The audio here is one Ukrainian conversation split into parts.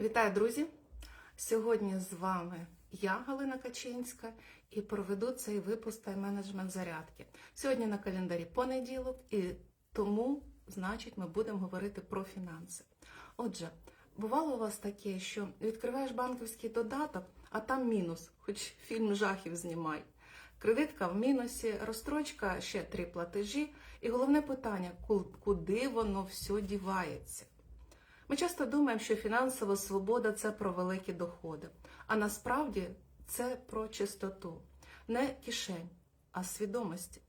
Вітаю, друзі! Сьогодні з вами я, Галина Качинська, і проведу цей випуск тайм-менеджмент зарядки. Сьогодні на календарі понеділок, і тому, значить, ми будемо говорити про фінанси. Отже, бувало у вас таке, що відкриваєш банківський додаток, а там мінус, хоч фільм жахів знімай. Кредитка в мінусі, розстрочка, ще три платежі, і головне питання: куди воно все дівається? Ми часто думаємо, що фінансова свобода це про великі доходи, а насправді це про чистоту, не кишень, а свідомості.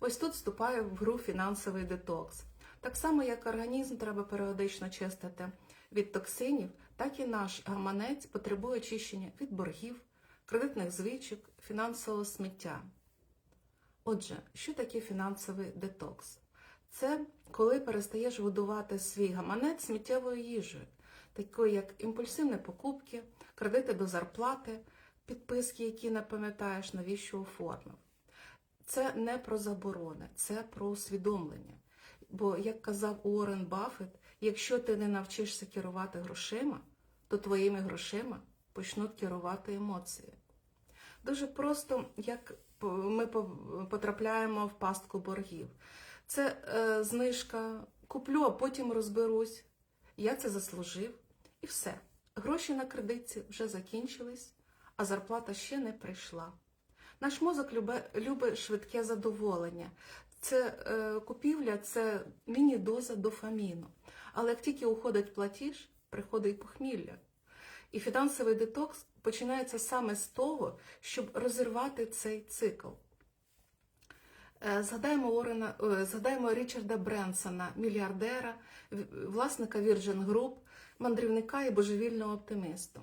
Ось тут вступає в гру фінансовий детокс. Так само, як організм треба періодично чистити від токсинів, так і наш гаманець потребує очищення від боргів, кредитних звичок, фінансового сміття. Отже, що таке фінансовий детокс? Це коли перестаєш годувати свій гаманець сміттєвою їжею, такою як імпульсивні покупки, кредити до зарплати, підписки, які не пам'ятаєш, навіщо оформив. Це не про заборони, це про усвідомлення. Бо, як казав Уоррен Баффет, якщо ти не навчишся керувати грошима, то твоїми грошима почнуть керувати емоції. Дуже просто, як ми потрапляємо в пастку боргів. Це е, знижка, куплю, а потім розберусь. Я це заслужив. І все. Гроші на кредитці вже закінчились, а зарплата ще не прийшла. Наш мозок любить швидке задоволення. Це е, купівля, це міні-доза дофаміну. Але як тільки уходить платіж, приходить похмілля. І фінансовий детокс починається саме з того, щоб розірвати цей цикл. Е, Згадаємо Орена, е, згадаємо Річарда Бренсона, мільярдера, власника Virgin Group, мандрівника і божевільного оптимиста.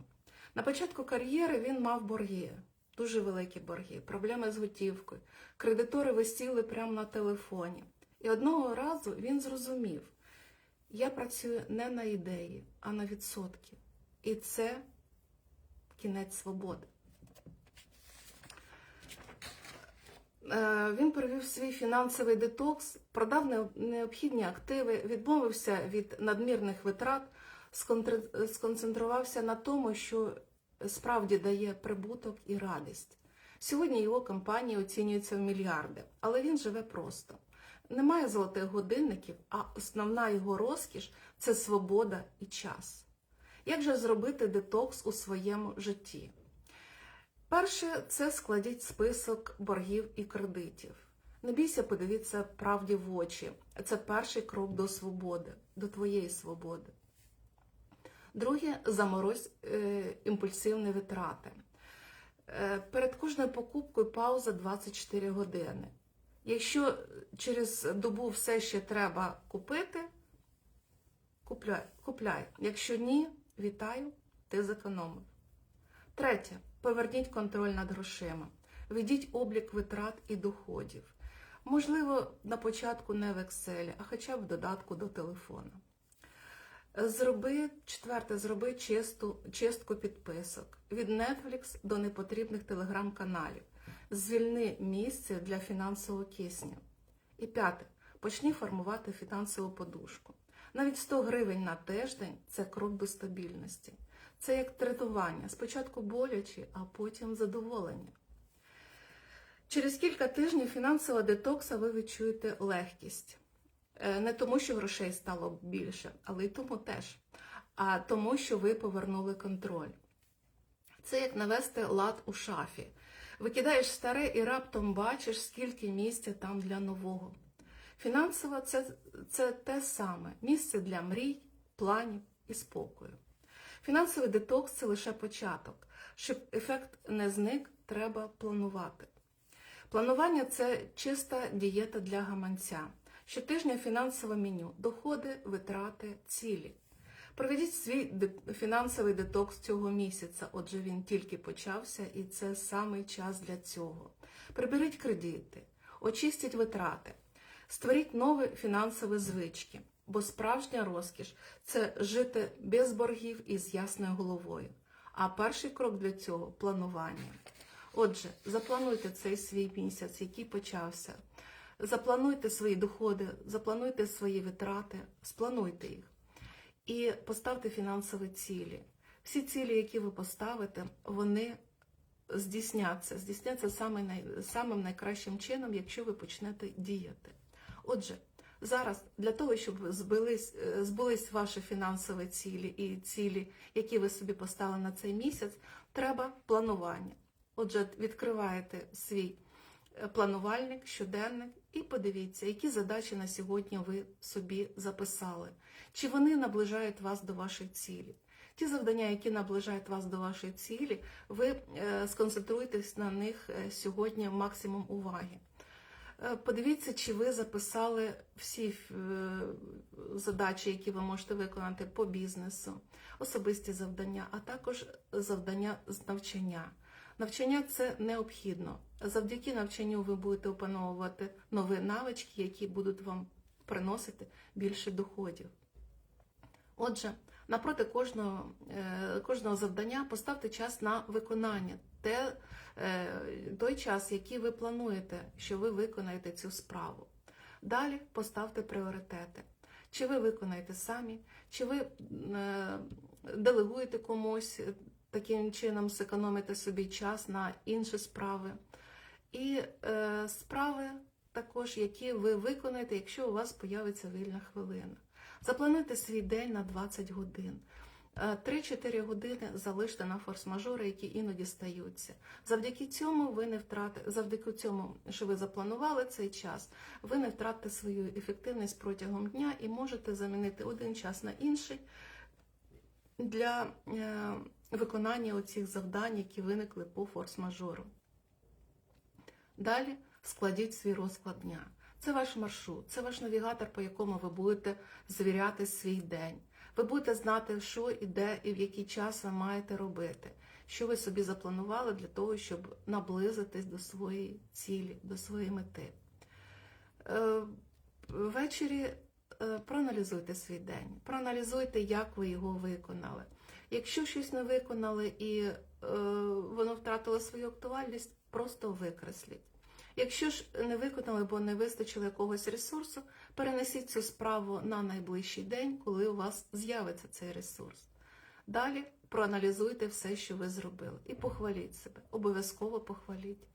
На початку кар'єри він мав борги, дуже великі борги, проблеми з готівкою. Кредитори висіли прямо на телефоні. І одного разу він зрозумів: я працюю не на ідеї, а на відсотки. І це кінець свободи. Він провів свій фінансовий детокс, продав необхідні активи, відмовився від надмірних витрат, сконцентрувався на тому, що справді дає прибуток і радість. Сьогодні його компанія оцінюється в мільярди, але він живе просто. Немає золотих годинників, а основна його розкіш це свобода і час. Як же зробити детокс у своєму житті? Перше, це складіть список боргів і кредитів. Не бійся, подивіться правді в очі. Це перший крок до свободи, до твоєї свободи. Друге, заморозь е, імпульсивні витрати. Е, перед кожною покупкою пауза 24 години. Якщо через добу все ще треба купити, купляй. купляй. Якщо ні, вітаю, ти зекономив. Третє. Поверніть контроль над грошима. Ведіть облік витрат і доходів. Можливо, на початку не в Excel, а хоча б в додатку до телефона. Зроби, четверте, зроби чисту, чистку підписок від Netflix до непотрібних телеграм-каналів. Звільни місце для фінансового кисню. І п'яте, почни формувати фінансову подушку. Навіть 100 гривень на тиждень це крок до стабільності. Це як тренування. Спочатку боляче, а потім задоволення. Через кілька тижнів фінансового детокса ви відчуєте легкість. Е, Не тому, що грошей стало більше, але й тому теж. А тому, що ви повернули контроль. Це як навести лад у шафі. Викидаєш старе і раптом бачиш, скільки місця там для нового. Фінансово це, це те саме місце для мрій, планів і спокою. Фінансовий детокс це лише початок. Щоб ефект не зник, треба планувати. Планування це чиста дієта для гаманця. Щотижня фінансове меню, доходи, витрати, цілі. Проведіть свій фінансовий детокс цього місяця, отже він тільки почався, і це саме час для цього. Приберіть кредити, очистіть витрати, створіть нові фінансові звички, бо справжня розкіш це жити без боргів і з ясною головою. А перший крок для цього планування. Отже, заплануйте цей свій місяць, який почався. Заплануйте свої доходи, заплануйте свої витрати, сплануйте їх. І поставте фінансові цілі. Всі цілі, які ви поставите, вони здійсняться, здійсняться самим найкращим чином, якщо ви почнете діяти. Отже, зараз для того, щоб збились, е, збулись ваші фінансові цілі і цілі, які ви собі поставили на цей місяць, треба планування. Отже, відкриваєте свій е, планувальник, щоденник і подивіться, які задачі на сьогодні ви собі записали, чи вони наближають вас до вашої цілі. Ті завдання, які наближають вас до вашої цілі, ви е, сконцентруєтесь на них сьогодні максимум уваги. Е, Подивіться, чи ви записали всі е, задачі, які ви можете виконати по бізнесу, особисті завдання, а також завдання з навчання. Навчання це необхідно. Завдяки навчанню ви будете опановувати нові навички, які будуть вам приносити більше доходів. Отже, напроти кожного, е, кожного завдання поставте час на виконання. Те, е, той час, який ви плануєте, що ви виконаєте цю справу. Далі поставте пріоритети. Чи ви виконаєте самі, чи ви е, делегуєте комусь, е, таким чином зекономите собі час на інші справи. І е, справи також, які ви виконаєте, якщо у вас появиться вільна хвилина. Заплануйте свій день на 20 годин. Е, 3-4 години залиште на форс-мажори, які іноді стаються. Завдяки цьому ви не втратите, завдяки цьому, що ви запланували цей час, ви не втратите свою ефективність протягом дня і можете замінити один час на інший для е, виконання оцих завдань, які виникли по форс-мажору. Далі складіть свій розклад дня. Це ваш маршрут, це ваш навігатор, по якому ви будете звіряти свій день. Ви будете знати, що і де, і в який час ви маєте робити, що ви собі запланували для того, щоб наблизитись до своєї цілі, до своєї мети. Е, Ввечері е, проаналізуйте свій день, проаналізуйте, як ви його виконали. Якщо щось не виконали і е, воно втратило свою актуальність, просто викресліть. Якщо ж не виконали, бо не вистачило якогось ресурсу, перенесіть цю справу на найближчий день, коли у вас з'явиться цей ресурс. Далі проаналізуйте все, що ви зробили, і похваліть себе. Обов'язково похваліть.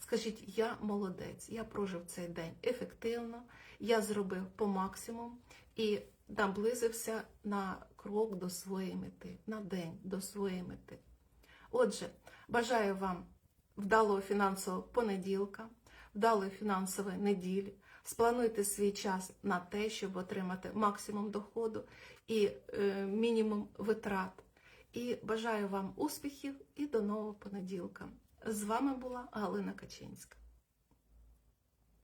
Скажіть, я молодець, я прожив цей день ефективно, я зробив по максимуму і наблизився на крок до своєї мети, на день до своєї мети. Отже, бажаю вам вдалого фінансового понеділка, вдалої фінансової неділі. Сплануйте свій час на те, щоб отримати максимум доходу і е, мінімум витрат. І бажаю вам успіхів і до нового понеділка. З вами була Галина Качинська.